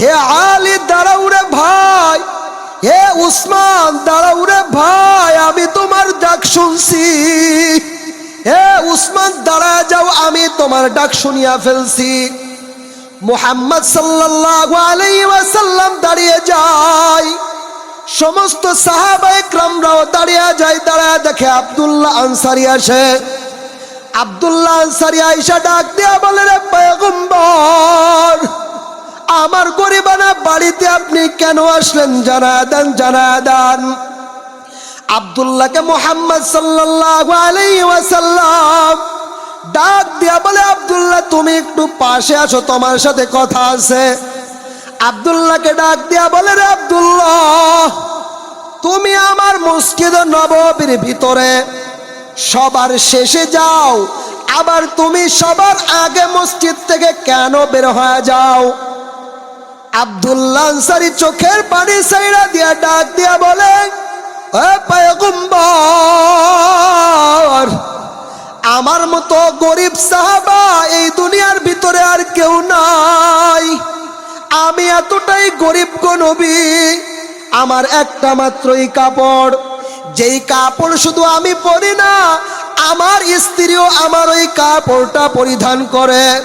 হে আলী দাঁড়াও রে ভাই, হে উসমান দাঁড়াও রে ভাই, আমি তোমার ডাক শুনছি। হে উসমান দাঁড়া যাও, আমি তোমার ডাক শুনিয়া ফেলছি। মুহাম্মদ সাল্লাল্লাহু আলাইহি ওয়াসাল্লাম দাঁড়িয়ে যায়। সমস্ত সাহাবায়ে ক্রামরাও দাঁড়িয়ে যায়, দাঁড়ায় দেখে আব্দুল্লাহ আনসারি আসে। আব্দুল্লাহ আনসারি আইসা ডাক দিয়া বলে, রে পয়গম্বর আমার গরিবানা বাড়িতে আপনি কেন আসলেন? জানা দেন জানা দেন। আব্দুল্লাহকে মোহাম্মদ সাল্লাল্লাহু ডাক দিয়া বলে, আব্দুল্লাহ, তুমি একটু পাশে আসো তোমার সাথে কথা আছে। আব্দুল্লাহকে ডাক দিয়া বলে, রে আব্দুল্লাহ, তুমি আমার মসজিদ নববীর ভিতরে সবার শেষে যাও, আবার তুমি সবার আগে মসজিদ থেকে কেন বের হয়ে যাও? আব্দুল্লাহ চোখের পানি সাইরা দিয়া ডাক দিয়া বলে, "এ পয়গম্বর, আমার মতো গরিব সাহাবা এই দুনিয়ার ভিতরে আর কেউ নাই। আমি এতটাই গরিব নবী, আমার একটা মাত্রই কাপড়। যেই কাপড় শুধু আমি পরি না, আমার স্ত্রীও আমার ওই কাপড়টা পরিধান করে।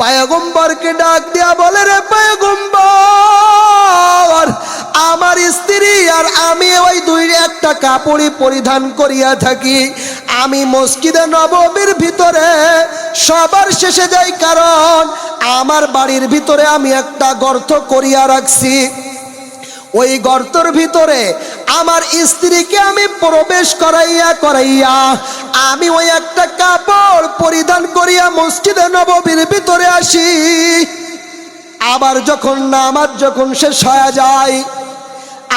পায়গম্বরকে ডাক দিয়া বলে, রে পায়গম্বর, আমার স্ত্রী আর আমি ওই দুই একটা কাপড়ই পরিধান করিয়া থাকি। আমি মসজিদে নবমীর ভিতরে সবার শেষে যাই, কারণ আমার বাড়ির ভিতরে আমি একটা গর্ত করিয়া রাখছি। ওই গর্তর ভিতরে আমার স্ত্রীকে আমি প্রবেশ করাইয়া করাইয়া, আমি ওই একটা কাপড় পরিধান করিয়া মসজিদে নববীর ভিতরে আসি। আবার যখন নামাজ যখন শেষ হয়ে যায়,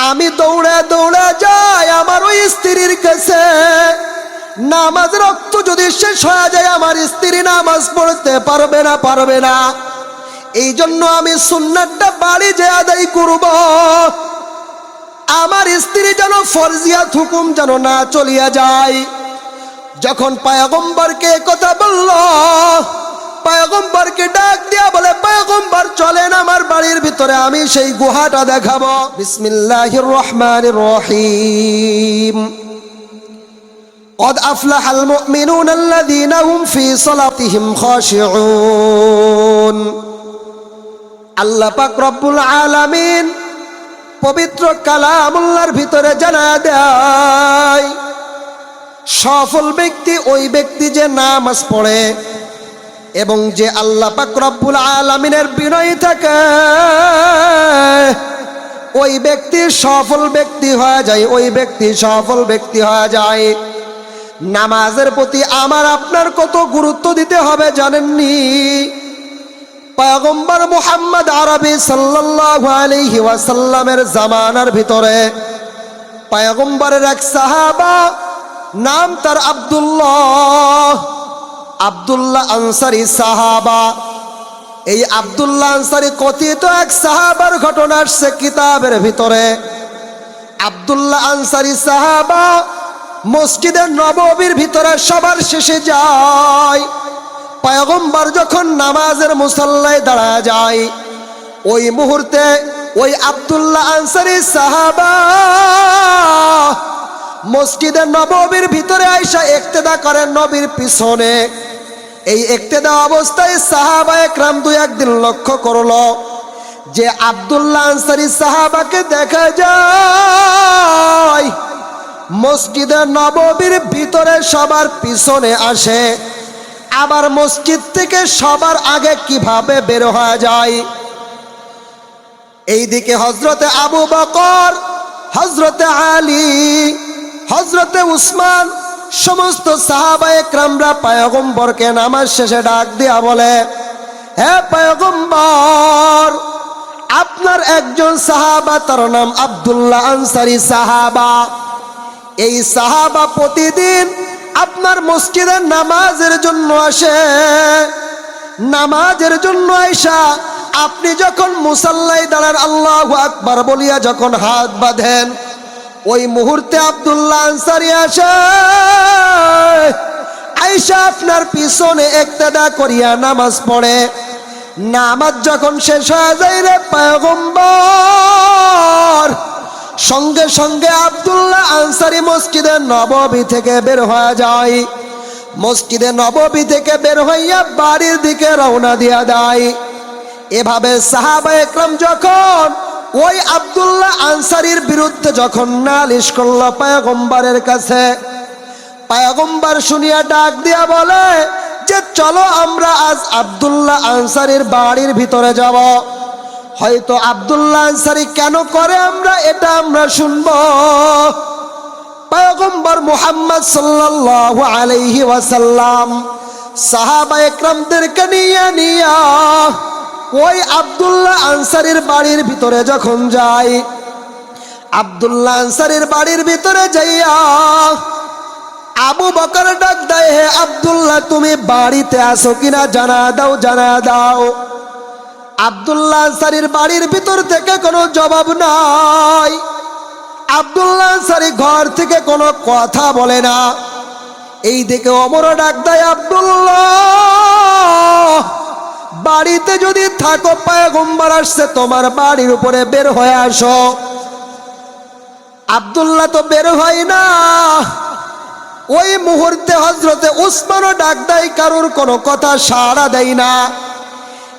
আমি দৌড়ে দৌড়ে যাই আমার ওই স্ত্রীর কাছে। নামাজ রক্ত যদি শেষ হয়ে যায়, আমার স্ত্রী নামাজ পড়তে পারবে না পারবে না। এই জন্য আমি সুন্নাতটা বাড়ি যে আদায় করব। আমার স্ত্রী যেন ফরজিয়াত হুকুম যেন না চলিয়া যায় যখন পায়গম্বরকে এ কথা বলল পায়গম্বরকে ডাক দিয়া বলে পায়গম্বর চলেন আমার বাড়ির ভিতরে আমি সেই গুহাটা দেখাবো বিসমিল্লাহির রহমানির রহিম قد أفلح المؤمنون الذين هم في صلاتهم خاشعون আল্লাহ পাক রব্বুল আলামিন পবিত্র কালামুল্লার ভিতরে জানা দেয়, সফল ব্যক্তি ওই ব্যক্তি যে নামাজ পড়ে এবং যে আল্লাহ রব্বুল আলামিনের বিনয়ী থাকে, ওই ব্যক্তি সফল ব্যক্তি হয়ে যায়, ওই ব্যক্তি সফল ব্যক্তি হয়ে যায়। নামাজের প্রতি আমার আপনার কত গুরুত্ব দিতে হবে জানেননি? পয়গম্বর মুহাম্মদ আরবি সাল্লাল্লাহু আলাইহি ওয়াসাল্লামের জামানার ভিতরে পয়গম্বরের এক সাহাবা, নাম তার আব্দুল্লাহ আব্দুল্লাহ আনসারি সাহাবা। এই আব্দুল্লাহ আনসারি কথিত এক সাহাবার ঘটনা আসছে কিতাবের ভিতরে। আব্দুল্লাহ আনসারি সাহাবা মসজিদের নববীর ভিতরে সবার শেষে যায়। পয়গম্বর যখন নামাজের মুসাল্লায় দাঁড়া যায়, ওই মুহূর্তে ওই আবদুল্লাহ আনসারি সাহাবা মসজিদের নববীর ভিতরে আইসা একতেদা করেন নবীর পিছনে। এই একতেদা অবস্থায় সাহাবা একরাম দু একদিন লক্ষ্য করল যে আব্দুল্লাহ আনসারি সাহাবাকে দেখা যায়। মসজিদের নববীর ভিতরে সবার পিছনে আসে। আবার মসজিদ থেকে সবার আগে কীভাবে বের হওয়া যায়? এইদিকে হজরতে আবু বকর হজরতে আলী হজরতে উসমান, সমস্ত সাহাবায়ে ক্রামরা পায়গম্বরকে নামাজ শেষে ডাক দিয়া বলে, হে পায়গম্বর, আপনার একজন সাহাবা, তার নাম আব্দুল্লাহ আনসারি সাহাবা। এই সাহাবা প্রতিদিন আপনার মসজিদের নামাজের জন্য আসে। নামাজের জন্য আইসা আপনি যখন মুসাল্লাই দাঁড়ান, আল্লাহ আকবার বলিয়া যখন হাত বাঁধেন, ওই মুহূর্তে আব্দুল্লাহ আনসারি আসে। আইসা আপনার পিছনে একতেদা করিয়া নামাজ পড়ে। নামাজ যখন শেষ হয়ে যায় রে পায়গম সঙ্গে আব্দুল্লাহ আনসারি মসজিদের নববী থেকে বের হয়ে যায়। মসজিদে নববী থেকে বের হইয়া বাড়ির দিকে রওনা দিয়া দেয়। এভাবে সাহাবা একরাম যখন ওই আব্দুল্লাহ আনসারির বিরুদ্ধে যখন নালিশ করল পায়গম্বরের কাছে, পায়গম্বর শুনিয়া ডাক দিয়া বলে, যে চলো আমরা আজ আব্দুল্লাহ আনসারির বাড়ির ভিতরে যাব। হয়তো আব্দুল্লাহ আনসারি কেন করে আমরা? এটা আমরা শুনব। পয়গম্বর মুহাম্মদ সাল্লাল্লাহু আলাইহি ওয়াসাল্লাম সাহাবা একরামদেরকে নিয়ে নিয়া ওই আব্দুল্লাহ আনসারির বাড়ির ভিতরে যখন যাই আব্দুল্লাহ আনসারির বাড়ির ভিতরে যাইয়া আবু বকর ডাক দেয়, হে আব্দুল্লাহ, তুমি বাড়িতে আসো কিনা? জানা দাও জানা দাও। আব্দুল্লাহ আনসারির বাড়ির ভিতর থেকে কোনো জবাব নাই। আবদুল্লাহ আনসারি ঘর থেকে কোনো কথা বলে না। এই দিকে অমর ডাক দেয়, আব্দুল্লাহ, বাড়িতে যদি থাকো, পায়গম্বর আসছে, তোমার বাড়ির উপরে বের হয়ে আসো। আব্দুল্লাহ তো বের হয় না। ওই মুহূর্তে হজরতে উসমানও ডাক দেয়, কারুর কোনো কথা সাড়া দেয় না।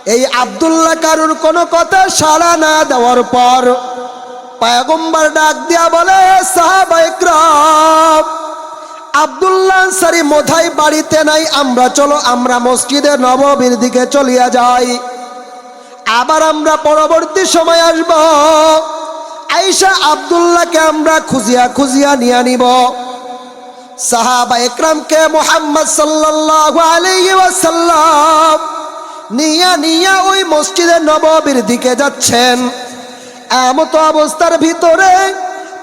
এই আব্দুল্লাহ কারুর কোনো কথা সাড়া না দেওয়ার পর পায়গম্বর ডাক দিয়া বলে, সাহাবা ইকরাম, আব্দুল্লাহ সারি মোধাই বাড়িতে নাই, আমরা চলো, আমরা মসজিদে নববীর দিকে চলিয়া যাই। আবার আমরা পরবর্তী সময় আসব। আইসা আব্দুল্লাহকে আমরা খুঁজিয়া খুঁজিয়া নিয়ে নিব। সাহাবা একরামকে মোহাম্মদ সাল্লাল্লাহু আলাইহি ওয়াসাল্লাম নিয়া নিয়া ওই মসজিদের নববীর দিকে যাচ্ছেন। এমত অবস্থার ভিতরে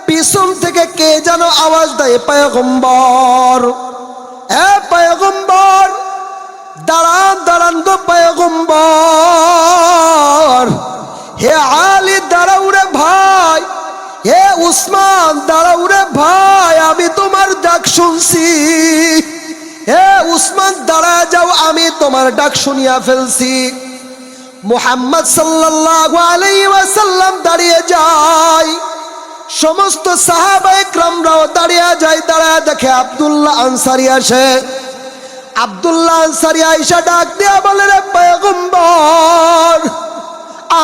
পিছন থেকে কে যেন আওয়াজ দেয়, পায়গম্বর, এ পায়গম্বর, দাঁড়ান দাঁড়ান গো পায়গম্বর। হে আলী, দাঁড়াও রে ভাই, হে উসমান, দাঁড়াও রে ভাই, আমি তোমার ডাক শুনছি। হে উসমান, দাঁড়া যাও, আমি তোমার ডাক শুনিয়া ফেলছি। মুহাম্মদ সাল্লাল্লাহু আলাইহি ওয়াসাল্লাম দাঁড়িয়ে যায়। সমস্ত সাহাবায়ে ক্রামরাও দাঁড়িয়ে যায় দাঁড়া দেখে আব্দুল্লাহ আনসারি আসে। আব্দুল্লাহ আনসারি আয়েশা ডাক দিয়া বলে, রে পয়গম্বর,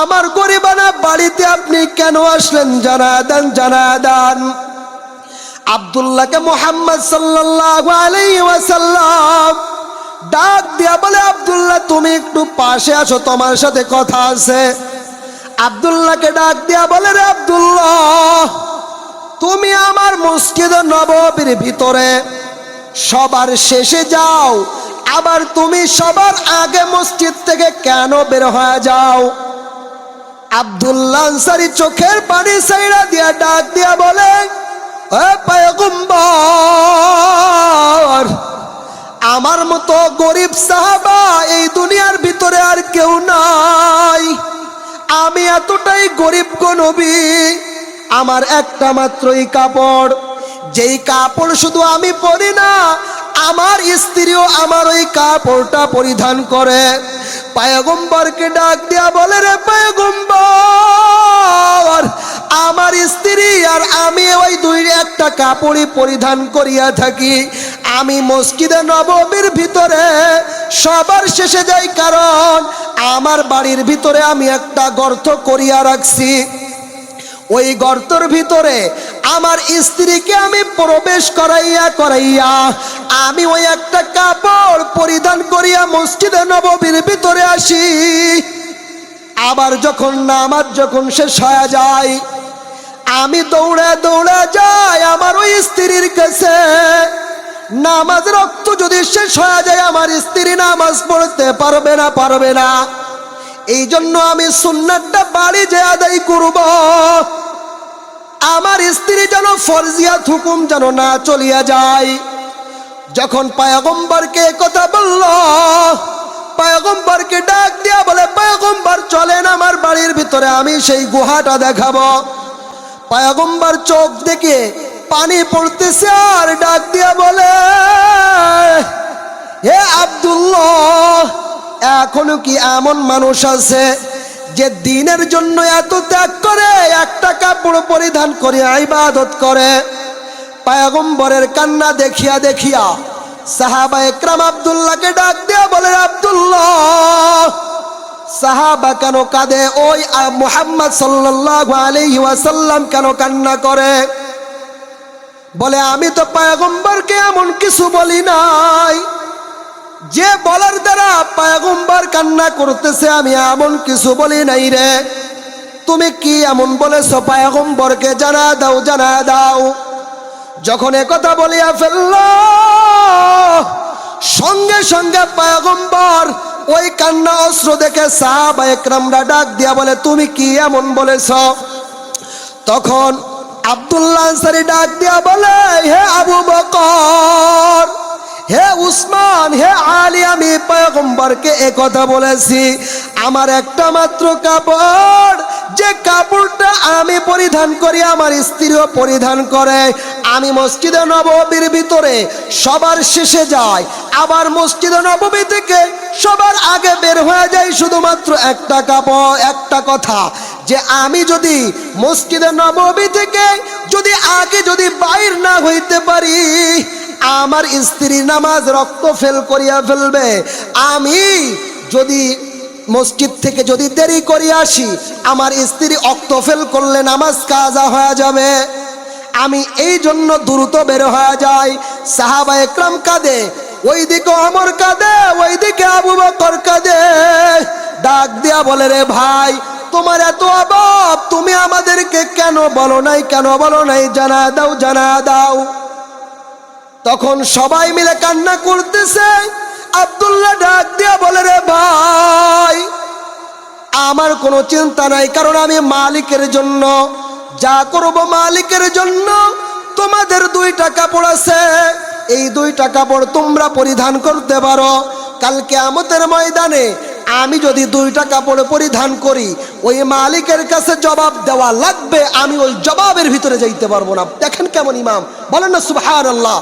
আমার গরিবানা বাড়িতে আপনি কেন আসলেন? জানা দেন জানা দেন। আব্দুল্লাহকে মোহাম্মদ আলাইহি ডাক দিয়া বলে, আব্দুল্লাহ, তুমি একটু পাশে আসো তোমার সাথে কথা আছে। আব্দুল্লাহকে ডাক দিয়া বলে, রে আবদুল্লাহ, তুমি আমার মসজিদে নববীর ভিতরে সবার শেষে যাও, আবার তুমি সবার আগে মসজিদ থেকে কেন বের হয়ে যাও? আব্দুল্লাহ আনসারি চোখের পানি সাইরা দিয়া ডাক দিয়া বলে "এ আমার মতো গরিব সাহাবা এই দুনিয়ার ভিতরে আর কেউ নাই। আমি এতটাই গরিব গো নবী, আমার একটা মাত্রই কাপড়। যেই কাপড় শুধু আমি পরি না, আমার স্ত্রীও আমার ওই কাপড়টা পরিধান করে। পায়গম্বরকে ডাক দিয়া বলে, রে পায়গম্বর, আমার স্ত্রী আর আমি ওই দুই একটা কাপড়ই পরিধান করিয়া থাকি। আমি মসজিদে নবমীর ভিতরে সবার শেষে যাই, কারণ আমার বাড়ির ভিতরে আমি একটা গর্ত করিয়া রাখছি। ওই গর্তর ভিতরে আমার স্ত্রীকে আমি প্রবেশ করাইয়া করাইয়া আমি ওই একটা কাপড় পরিধান করিয়া মসজিদে নববীর ভিতরে আসি। আবার যখন নামাজ যখন শেষ হয়ে যায়, আমি দৌড়ে দৌড়ে যাই আমার ওই স্ত্রীর কাছে। নামাজ রক্ত যদি শেষ হয়ে যায়, আমার স্ত্রী নামাজ পড়তে পারবে না পারবে না। এই জন্য আমি সুন্নাতটা বাড়ি যে আদায় করব। আমার স্ত্রী যেন ফরজিয়াত হুকুম যেন না চলিয়া যায়। যখন পায়গম্বরকে কথা বলল, পায়গম্বরকে ডাক দিয়া বলে, পায়গম্বর, চলেন আমার বাড়ির ভিতরে, আমি সেই গুহাটা দেখাবো। পায়গম্বর চোখ দেখে পানি পড়তেছে আর ডাক দিয়া বলে, হে আব্দুল্লাহ, এখনও কি এমন মানুষ আছে যে দিনের জন্য এত ত্যাগ করে, একটা কাপড় পরিধান করে ইবাদত করে? পায়গম্বরের কান্না দেখিয়া দেখিয়া সাহাবা একরাম আব্দুল্লাহকে ডাক দেয়া বলে, আব্দুল্লাহ, সাহাবা কেন কাঁদে? ওই মুহাম্মদ সাল্লাল্লাহু আলাইহি ওয়াসাল্লাম কেন কান্না করে? বলে, আমি তো পায়গম্বরকে এমন কিছু বলি নাই। যে বলার দ্বারা পায়গম্বর কান্না করতেছে, আমি এমন কিছু বলি নাই রে। তুমি কি এমন বলেছ? পায়গম্বরকে জানা দাও জানা দাও। যখন কথা বলিয়া ফেলল, সঙ্গে সঙ্গে পায়গম্বর ওই কান্না অস্ত্র দেখে সাহাবা একরামরা ডাক দিয়া বলে, তুমি কি এমন বলেছ? তখন আব্দুল্লাহ আনসারি ডাক দিয়া বলে, হে আবু বকর হে উসমান, হে আলী, আমি পয়গম্বরকে কথা বলেছি। আমার একটা মাত্র কাপড়, যে কাপড়টা আমি পরিধান করি, আমার স্ত্রীও পরিধান করে। আমি মসজিদে নববীর ভিতরে সবার শেষে যাই। আবার মসজিদে নববী থেকে সবার আগে বের হয়ে যায় শুধুমাত্র একটা কাপড়, একটা কথা, যে আমি যদি মসজিদে নববী থেকে যদি আগে যদি বাইর না হইতে পারি আমার স্ত্রী নামাজ রক্ত ফেল করিয়া ফেলবে। আমি যদি মসজিদ থেকে যদি দেরি করি আসি, আমার স্ত্রী অক্ত ফেল করলে নামাজ কাজা হয়ে যাবে। আমি এই জন্য দ্রুত বের হয়ে যাই। সাহাবা একরাম কাঁদে, ওইদিকে অমর কাঁদে, ওইদিকে আবু বকর কাঁদে। ডাক দিয়া বলে, রে ভাই, তোমার এত অভাব, তুমি আমাদেরকে কেন বলো নাই, কেন বলো নাই? জানা দাও জানা দাও। তখন সবাই মিলে কান্না করতেছে। আবদুল্লাহ ডাক দিয়া বলে, রে ভাই, আমার কোনো চিন্তা নাই, কারণ আমি মালিকের জন্য, যা করব মালিকের জন্য, তোমাদের দুইটা কাপড় আছে। এই দুইটা কাপড় তোমরা পরিধান করতে পারো। কালকে আমতের ময়দানে আমি যদি দুইটা কাপড় পরিধান করি, ওই মালিকের কাছে জবাব দেওয়া লাগবে, আমি ওই জবাবের ভিতরে যাইতে পারব না। দেখেন কেমন ইমাম। বলেন না সুবহান আল্লাহ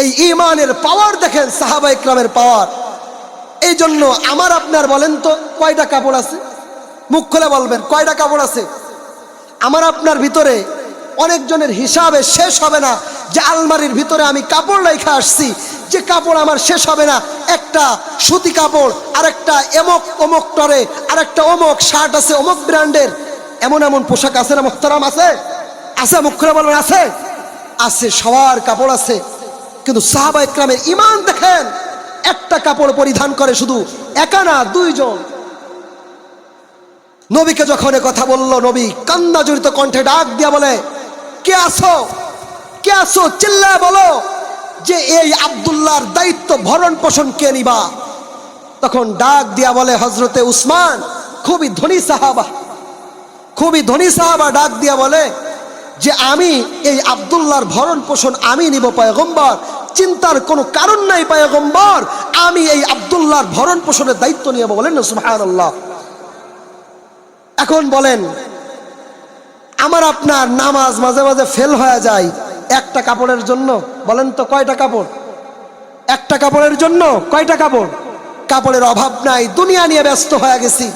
এই ইমানের পাওয়ার দেখেন, সাহাবা ইকরামের পাওয়ার এই জন্য আমার আপনার বলেন তো, কয়টা কাপড় আছে? মুখ খুলে বলবেন, কয়টা কাপড় আছে? আমার আপনার ভিতরে অনেকজনের হিসাবে শেষ হবে না, যে আলমারির ভিতরে আমি কাপড় রেখে আসছি, যে কাপড় আমার শেষ হবে না, একটা সুতি কাপড় আর একটা এমক অমক টরে আর একটা অমক শার্ট আছে, অমক ব্র্যান্ডের। এমন এমন পোশাক আছে না মোখতারাম আছে? আছে, মুখ খুলে বলবেন, আছে? আছে, সবার কাপড় আছে। কিন্তু সাহাবা ইকরামের ইমান দেখেন, একটা কাপড় পরিধান করে শুধু একা না, দুইজন। নবীকে যখন কথা বলল, নবী কান্না জড়িত কণ্ঠে ডাক দিয়া বলে, কে আসো কে আসো চিল্লায় বলো যে এই আবদুল্লাহর দায়িত্ব ভরণ পোষণ কে নিবা? তখন ডাক দিয়া বলে হজরতে উসমান, খুবই ধনী সাহাবা। খুবই ধনী সাহাবা ডাক দিয়া বলে, যে আমি এই আবদুল্লাহর ভরণ পোষণ আমি নিব, পয়গম্বর চিন্তার কোনো কারণ নাই, পয়গম্বর। আমি এই আবদুল্লাহর ভরণ পোষণের দায়িত্ব নিয়ে বলেন না, সুবহানাল্লাহ। এখন বলেন, আমার আপনার নামাজ মাঝে মাঝে ফেল হয়ে যায় একটা কাপড়ের জন্য, বলেন তো কয়টা কাপড়? একটা কাপড়ের জন্য কয়টা কাপড়? কাপড়ের অভাব নাই, দুনিয়া নিয়ে ব্যস্ত হয়ে গেছি।